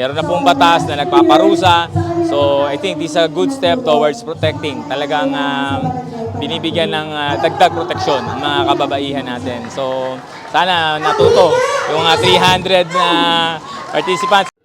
Meron na pong batas na nagpaparusa. So I think this is a good step towards protecting. Talagang um, binibigyan ng uh, dagdag proteksyon ang mga kababaihan natin. So sana natuto yung uh, 300 na participants.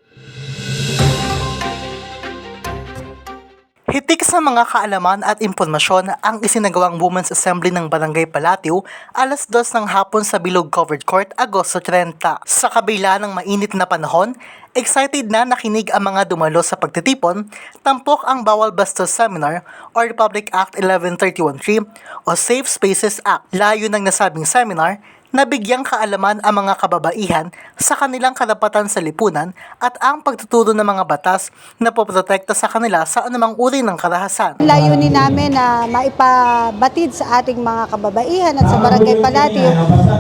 Hitik sa mga kaalaman at impormasyon ang isinagawang Women's Assembly ng Barangay Palatio alas dos ng hapon sa Bilog Covered Court, Agosto 30. Sa kabila ng mainit na panahon, excited na nakinig ang mga dumalo sa pagtitipon, tampok ang Bawal Bastos Seminar o Republic Act 11313 o Safe Spaces Act. Layo ng nasabing seminar nabigyang kaalaman ang mga kababaihan sa kanilang karapatan sa lipunan at ang pagtuturo ng mga batas na poprotekta sa kanila sa anumang uri ng karahasan. Layunin namin na maipabatid sa ating mga kababaihan at sa Barangay Palatio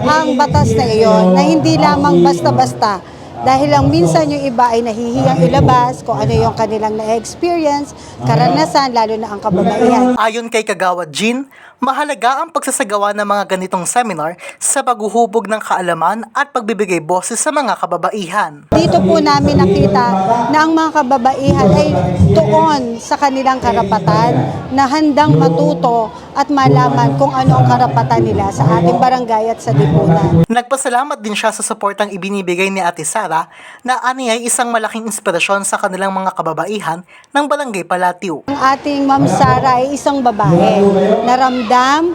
ang batas na iyon na hindi lamang basta-basta dahil lang minsan yung iba ay nahihiyang ilabas kung ano yung kanilang na-experience, karanasan, lalo na ang kababaihan. Ayon kay Kagawad Jean, mahalaga ang pagsasagawa ng mga ganitong seminar sa paghuhubog ng kaalaman at pagbibigay boses sa mga kababaihan. Dito po namin nakita na ang mga kababaihan ay tuon sa kanilang karapatan na handang matuto at malaman kung ano ang karapatan nila sa ating barangay at sa lipunan. Nagpasalamat din siya sa suportang ibinibigay ni Ate Sara na ani ay isang malaking inspirasyon sa kanilang mga kababaihan ng Barangay Palatio. Ang ating Ma'am Sara ay isang babae na ramdam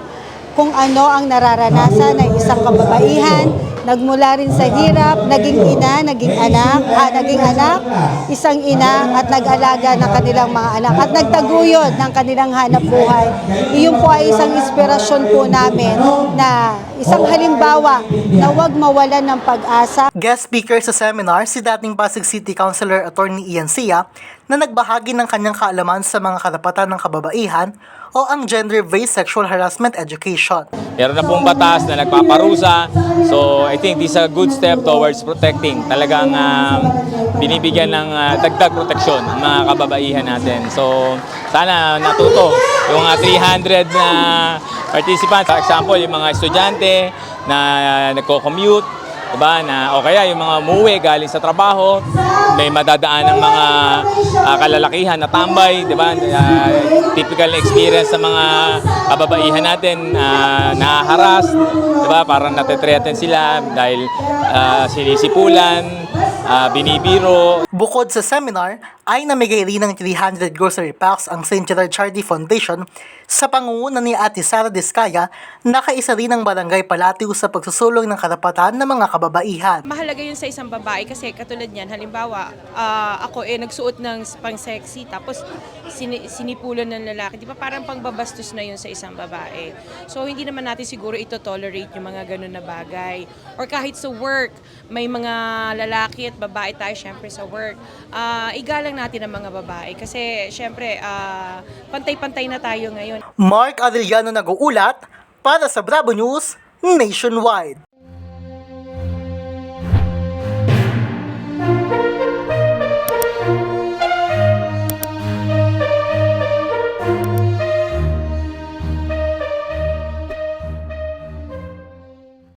kung ano ang nararanasan ng isang kababaihan, nagmula rin sa hirap, naging ina, naging anak, ah, naging anak, isang ina at nag-alaga ng kanilang mga anak at nagtaguyod ng kanilang hanap buhay. Iyon po ay isang inspirasyon po namin na isang halimbawa na huwag mawalan ng pag-asa Guest speaker sa seminar si dating Pasig City Councilor Attorney Ian Sia na nagbahagi ng kanyang kaalaman sa mga karapatan ng kababaihan o ang gender-based sexual harassment education. Meron na pong batas na nagpaparusa. So I think this is a good step towards protecting. Talagang um, binibigyan ng uh, dagdag proteksyon ang mga kababaihan natin. So sana natuto yung uh, 300 na participants. For example, yung mga estudyante na nagko-commute, diba? Na, o kaya yung mga umuwi galing sa trabaho, may madadaan ng mga ah, kalalakihan na tambay, diba? Ah, typical na experience sa mga kababaihan natin, uh, nahaharas, diba? Parang natetreten sila dahil ah, sinisipulan, ah, binibiro, Bukod sa seminar, ay namigay rin ng 300 grocery packs ang St. Gerard Charity Foundation sa pangunguna ni Ate Sara Discaya na kaisa rin ng Barangay Palatio sa pagsusulong ng karapatan ng mga kababaihan. mahalaga yun sa isang babae kasi katulad niyan, halimbawa, ah, ako eh nagsuot ng pang sexy tapos sini- sinipulan ng lalaki. Di ba parang pangbabastos na yun sa isang babae. So hindi naman natin siguro ito tolerate yung mga ganun na bagay. Or kahit sa work, may mga lalaki at babae tayo syempre sa work. Ah, igalang natin ang mga babae kasi syempre ah, pantay-pantay na tayo ngayon. Mark Arellano nag-uulat para sa Bravo News Nationwide.